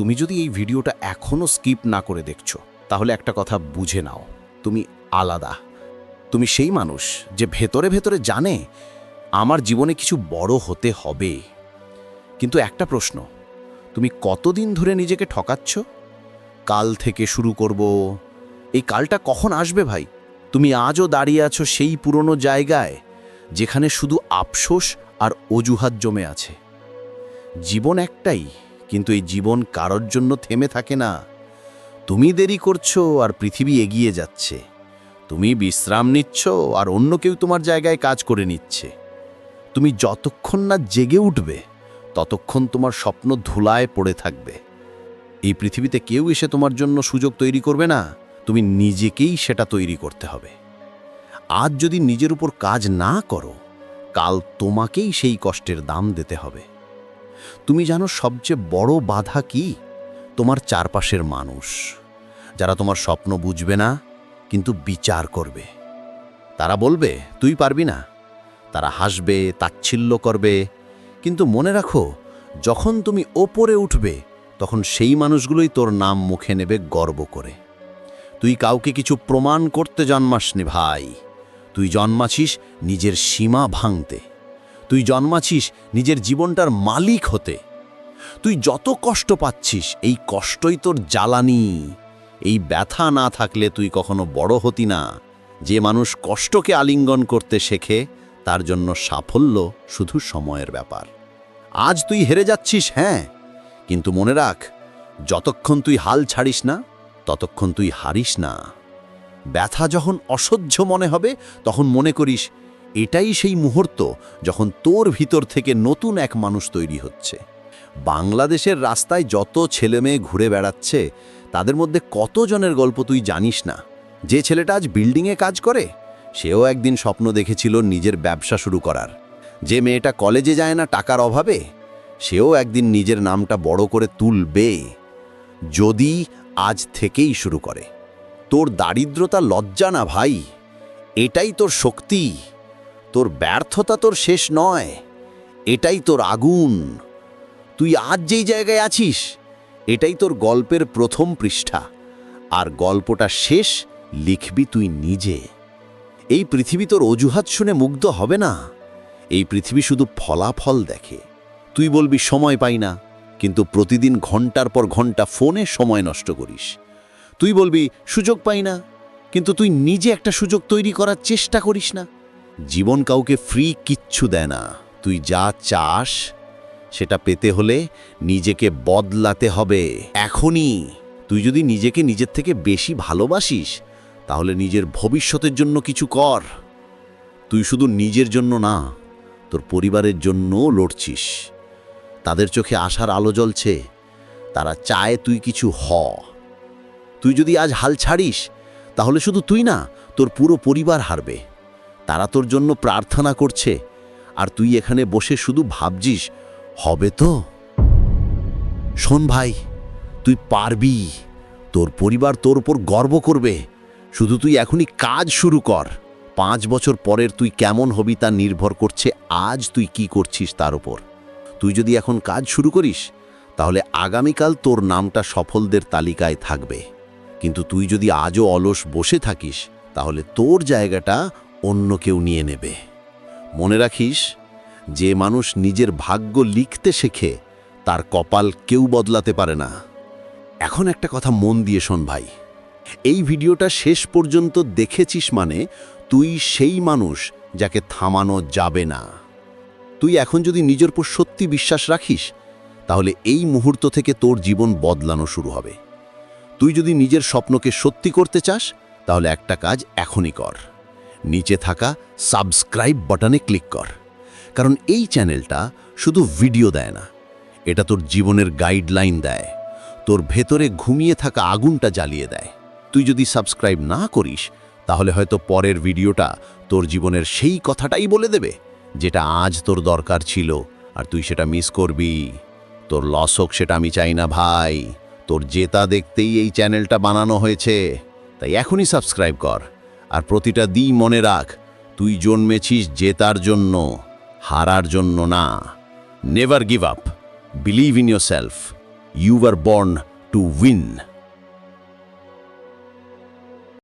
তুমি যদি এই ভিডিওটা এখনও স্কিপ না করে দেখছ, তাহলে একটা কথা বুঝে নাও। তুমি আলাদা। তুমি সেই মানুষ যে ভেতরে ভেতরে জানে আমার জীবনে কিছু বড় হতে হবে। কিন্তু একটা প্রশ্ন, তুমি কতদিন ধরে নিজেকে ঠকাচ্ছ? কাল থেকে শুরু করব। এই কালটা কখন আসবে ভাই? তুমি আজও দাঁড়িয়ে আছো সেই পুরনো জায়গায়, যেখানে শুধু আফসোস আর অজুহাত জমে আছে। জীবন একটাই কিন্তু এই জীবন কারোর জন্য থেমে থাকে না। তুমি দেরি করছ আর পৃথিবী এগিয়ে যাচ্ছে। তুমি বিশ্রাম নিচ্ছ আর অন্য কেউ তোমার জায়গায় কাজ করে নিচ্ছে। তুমি যতক্ষণ না জেগে উঠবে, ততক্ষণ তোমার স্বপ্ন ধুলায় পড়ে থাকবে। এই পৃথিবীতে কেউ এসে তোমার জন্য সুযোগ তৈরি করবে না, তুমি নিজেকেই সেটা তৈরি করতে হবে। আজ যদি নিজের উপর কাজ না করো, কাল তোমাকেই সেই কষ্টের দাম দিতে হবে। তুমি জানো সবচেয়ে বড় বাধা কি? তোমার চারপাশের মানুষ। যারা তোমার স্বপ্ন বুঝবে না, কিন্তু বিচার করবে। তারা বলবে, তুই পারবি না। তারা হাসবে, তাচ্ছিল্য করবে। কিন্তু মনে রাখো, যখন তুমি ওপরে উঠবে, তখন সেই মানুষগুলোই তোর নাম মুখে নেবে গর্ব করে। তুই কাউকে কিছু প্রমাণ করতে জন্মাসনি ভাই। তুই জন্মাছিস নিজের সীমা ভাঙতে। তুই জন্মাছিস নিজের জীবনটার মালিক হতে। তুই যত কষ্ট পাচ্ছিস, এই কষ্টই তোর জ্বালানি। এই ব্যথা না থাকলে তুই কখনো বড় হতি না। যে মানুষ কষ্টকে আলিঙ্গন করতে শেখে, তার জন্য সাফল্য শুধু সময়ের ব্যাপার। আজ তুই হেরে যাচ্ছিস হ্যাঁ কিন্তু মনে রাখ, যতক্ষণ তুই হাল ছাড়িস না, ততক্ষণ তুই হারিস না। ব্যথা যখন অসহ্য মনে হবে, তখন মনে করিস এটাই সেই মুহূর্ত যখন তোর ভিতর থেকে নতুন এক মানুষ তৈরি হচ্ছে। বাংলাদেশের রাস্তায় যত ছেলে মেয়ে ঘুরে বেড়াচ্ছে, তাদের মধ্যে কতজনের গল্প তুই জানিস না? যে ছেলেটা আজ বিল্ডিংয়ে কাজ করে, সেও একদিন স্বপ্ন দেখেছিল নিজের ব্যবসা শুরু করার। যে মেয়েটা কলেজে যায় না টাকার অভাবে, সেও একদিন নিজের নামটা বড় করে তুলবে। যদি আজ থেকেই শুরু করে। তোর দারিদ্রতা লজ্জা না ভাই, এটাই তোর শক্তি। তোর ব্যর্থতা তোর শেষ নয়, এটাই তোর আগুন। তুই আজ যেই জায়গায় আছিস, এটাই তোর গল্পের প্রথম পৃষ্ঠা। আর গল্পটা শেষ লিখবি তুই নিজে। এই পৃথিবী তোর অজুহাত শুনে মুগ্ধ হবে না? এই পৃথিবী শুধু ফলাফল দেখে। তুই বলবি, সময় পাই না। কিন্তু প্রতিদিন ঘণ্টার পর ঘণ্টা ফোনে সময় নষ্ট করিস। তুই বলবি, সুযোগ পাই না। কিন্তু তুই নিজে একটা সুযোগ তৈরি করার চেষ্টা করিস না। জীবন কাউকে ফ্রি কিচ্ছু দেয় না। তুই যা চাস, সেটা পেতে হলে নিজেকে বদলাতে হবে। এখনই। তুই যদি নিজেকে নিজের থেকে বেশি ভালোবাসিস, তাহলে নিজের ভবিষ্যতের জন্য কিছু কর। তুই শুধু নিজের জন্য না, তোর পরিবারের জন্যও লড়ছিস। তাদের চোখে আশার আলো জ্বলছে, তারা চায় তুই কিছু হ। তুই যদি আজ হাল ছাড়িস, তাহলে শুধু তুই না, তোর পুরো পরিবার হারবে। তারা তোর জন্য প্রার্থনা করছে, আর তুই এখানে বসে শুধু ভাবছিস, হবে তো? শোন ভাই, তুই পারবি, তোর পরিবার তোর উপর গর্ব করবে, শুধু তুই এখনই কাজ শুরু কর, পাঁচ বছর পরের তুই কেমন হবি তা নির্ভর করছে আজ তুই কি করছিস তার উপর। তুই যদি এখন কাজ শুরু করিস, তাহলে আগামীকাল তোর নামটা সফলদের তালিকায় থাকবে। কিন্তু তুই যদি আজও অলস বসে থাকিস, তাহলে তোর জায়গাটা অন্য কেউ নিয়ে নেবে। মনে রাখিস, যে মানুষ নিজের ভাগ্য লিখতে শেখে, তার কপাল কেউ বদলাতে পারে না। এখন একটা কথা মন দিয়ে শোন ভাই। এই ভিডিওটা শেষ পর্যন্ত দেখেছিস মানে তুই সেই মানুষ যাকে থামানো যাবে না। তুই এখন যদি নিজের উপর সত্যি বিশ্বাস রাখিস, তাহলে এই মুহূর্ত থেকে তোর জীবন বদলানো শুরু হবে। তুই যদি নিজের স্বপ্নকে সত্যি করতে চাস, তাহলে একটা কাজ এখনই কর। নিচে থাকা সাবস্ক্রাইব বাটনে ক্লিক কর। কারণ এই চ্যানেলটা শুধু ভিডিও দেয় না, এটা তোর জীবনের গাইডলাইন দেয়, তোর ভেতরে ঘুমিয়ে থাকা আগুনটা জ্বালিয়ে দেয়। তুই যদি সাবস্ক্রাইব না করিস, তাহলে হয়তো পরের ভিডিওটা তোর জীবনের সেই কথাটাই বলে দেবে, যেটা আজ তোর দরকার ছিল আর তুই সেটা মিস করবি। তোর লস হোক সেটা আমি চাই না ভাই, তোর জেতা দেখতেই এই চ্যানেলটা বানানো হয়েছে, তাই এখনই সাবস্ক্রাইব কর। আর প্রতিটা দিই মনে রাখ, তুই জন্মেছিস জেতার জন্য, হারার জন্য না। Never give up believe in yourself you are born to win